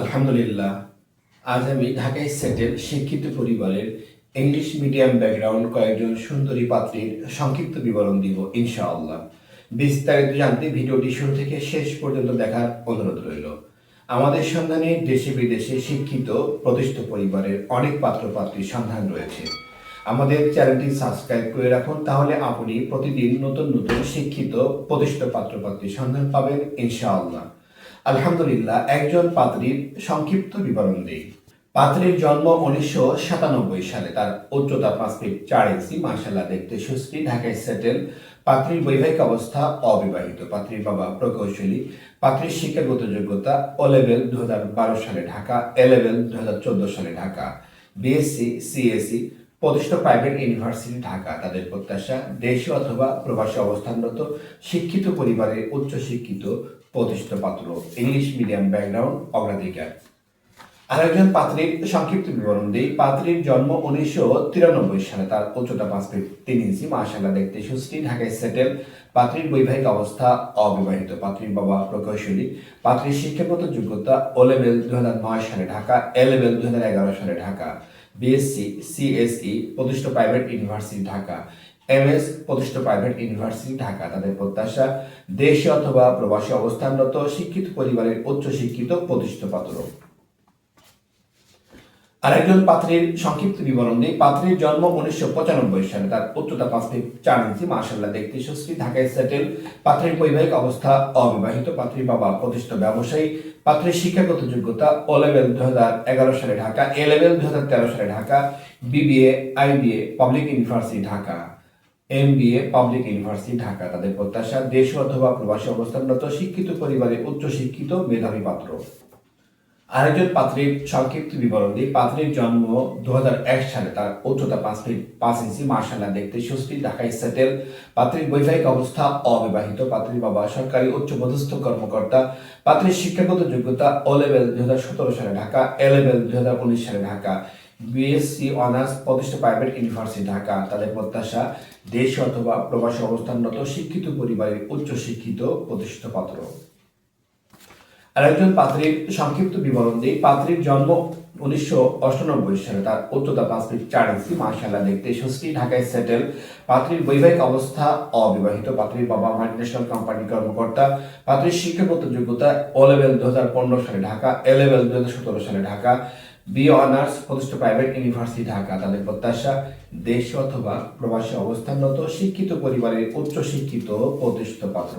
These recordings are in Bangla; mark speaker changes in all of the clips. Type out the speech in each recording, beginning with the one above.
Speaker 1: আলহামদুলিল্লাহ, আজ আমি ঢাকায় সেটেল শিক্ষিত পরিবারের ইংলিশ মিডিয়াম ব্যাকগ্রাউন্ড কয়েকজন সুন্দরী পাত্রীর সংক্ষিপ্ত বিবরণ দিব, ইনশাআল্লাহ। বিস্তারিত জানতে ভিডিওটি শুরু থেকে শেষ পর্যন্ত দেখার অনুরোধ রইল। আমাদের সন্ধানে দেশে বিদেশে শিক্ষিত প্রতিষ্ঠিত পরিবারের অনেক পাত্র পাত্রীর সন্ধান রয়েছে। আমাদের চ্যানেলটি সাবস্ক্রাইব করে রাখুন, তাহলে আপনি প্রতিদিন নতুন নতুন শিক্ষিত, প্রতিষ্ঠিত পাত্র পাত্রীর সন্ধান পাবেন, ইনশাআল্লাহ। আলহামদুলিল্লাহ, একজন পাত্রীর সংক্ষিপ্ত বিবরণ দিই। পাত্রীর জন্ম উনিশশো সাতানব্বই সালে, তার উচ্চতা পাঁচ ফিট চার ইঞ্চি মার্শাল্লাহ দেখতে সুশ্রী ঢাকায় সেটেল। পাত্রীর বৈবাহিক অবস্থা অবিবাহিত। পাত্রীর বাবা প্রকৌশলী। পাত্রীর শিক্ষাগত যোগ্যতা ও লেভেল দু হাজার বারো সালে ঢাকা এ লেভেল দু সালে ঢাকা। বিএসসি সিএসসি প্রতিষ্ঠিত প্রাইভেট ইউনিভার্সিটি ঢাকা, তাদের প্রত্যাশা দেশে অথবা প্রবাসে অবস্থানরত শিক্ষিত পরিবারের উচ্চ শিক্ষিত প্রতিষ্ঠিত পাত্র। ইংলিশ মিডিয়াম ব্যাকগ্রাউন্ড অগ্রাধিকার। আরেকজন পাত্রীর সংক্ষিপ্ত বিবরণ দিই। পাত্রীর জন্ম উনিশশো তিরানব্বই সালে, তার উচ্চতা পাঁচ ফিট তিন ইঞ্চি। মাসাল্লাহ দেখতে সুশ্রী ঢাকায় সেটেল পাত্রীর বৈবাহিক অবস্থা অবিবাহিত। পাত্রীর বাবা প্রকৌশলী। পাত্রীর শিক্ষাগত যোগ্যতা ও লেভেল দুই হাজার নয় সালে ঢাকা এ লেভেল দুই হাজার এগারো সালে ঢাকা। বিএসসি সিএসই প্রতিষ্ঠিত প্রাইভেট ইউনিভার্সিটি ঢাকা এমএস প্রতিষ্ঠিত প্রাইভেট ইউনিভার্সিটি ঢাকা, তাদের প্রত্যাশা দেশে অথবা প্রবাসী অবস্থানরত শিক্ষিত পরিবারের উচ্চ শিক্ষিত প্রতিষ্ঠিত পাত্র। আরেকজন পাত্রীর সংক্ষিপ্ত বিবরণ নেই। পাত্রীর জন্ম উনিশশো পঁচানব্বই সালে। তার উচ্চতা পাঁচ ফিট চার ইঞ্চি মার্শাল্লাহ দেখতে সুশ্রী, ঢাকায় সেটেল পাত্রীর বৈবাহিক অবস্থা অবিবাহিত। পাত্রীর বাবা প্রতিষ্ঠিত ব্যবসায়ী। পাত্রীর শিক্ষাগত যোগ্যতা ও লেভেল দু এগারো সালে ঢাকা এ লেভেল দু তেরো সালে Dhaka BBA IBA public university Dhaka M public university Dhaka. তাদের প্রত্যাশা, দেশ অথবা প্রবাসী অবস্থানরত, শিক্ষিত পরিবারে উচ্চ শিক্ষিত মেধাবী পাত্র। আরেকজন পাত্রীর সংক্ষিপ্ত বিবরণ দিই পাত্রীর জন্ম দু হাজার এক সালে, তার উচ্চতা পাঁচ ফিট পাঁচ ইঞ্চি মার্শাল্লাহ দেখতে সুস্থির, ঢাকায় সেটেল পাত্রীর বৈবাহিক অবস্থা অবিবাহিত। পাত্রীর বাবা সরকারি উচ্চ পদস্থ কর্মকর্তা। পাত্রীর শিক্ষাগত যোগ্যতা ও লেভেল দুই সালে ঢাকা এ লেভেল দুই সালে ঢাকা। বিএসসি অনার্স প্রতিষ্ঠিত প্রাইভেট ইউনিভার্সিটি ঢাকা। তাদের প্রত্যাশা, দেশ অথবা প্রবাসী অবস্থানরত শিক্ষিত পরিবারের উচ্চ শিক্ষিত প্রতিষ্ঠিত পাত্র। আরেকজন পাত্রীর সংক্ষিপ্ত বিবরণ দিই। পাত্রীর জন্ম উনিশশো অষ্টানব্বই সালে, তার উচ্চতা পাঁচ ফিট চার ইঞ্চি মার্শাল্লাহ দেখতে ঢাকায় সেটেল পাত্রীর বৈবাহিক অবস্থা অবিবাহিত। পাত্রীর বাবা কোম্পানি কর্মকর্তা। পাত্রীর শিক্ষাগত যোগ্যতা ও লেভেল দু সালে ঢাকা এ লেভেল দু হাজার সতেরো সালে ঢাকা। বি অনার্স প্রতিষ্ঠিত প্রাইভেট ইউনিভার্সিটি ঢাকা। তাদের প্রত্যাশা, দেশ অথবা প্রবাসী অবস্থানরত, শিক্ষিত পরিবারের উচ্চ শিক্ষিত প্রতিষ্ঠিত পাত্র।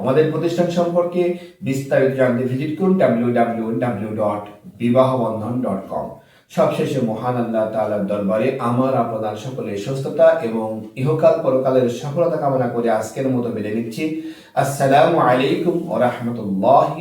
Speaker 1: আমাদের প্রতিষ্ঠান সম্পর্কে বিস্তারিত জানতে ভিজিট করুন W W W dot dot com সবশেষে মহান আল্লাহ তাআলার দরবারে আমার আপনার সকলের সুস্থতা এবং ইহকাল পরকালের সফলতা কামনা করে আজকের মতো মেনে নিচ্ছি। আসসালামু আলাইকুম ওয়া রাহমাতুল্লাহি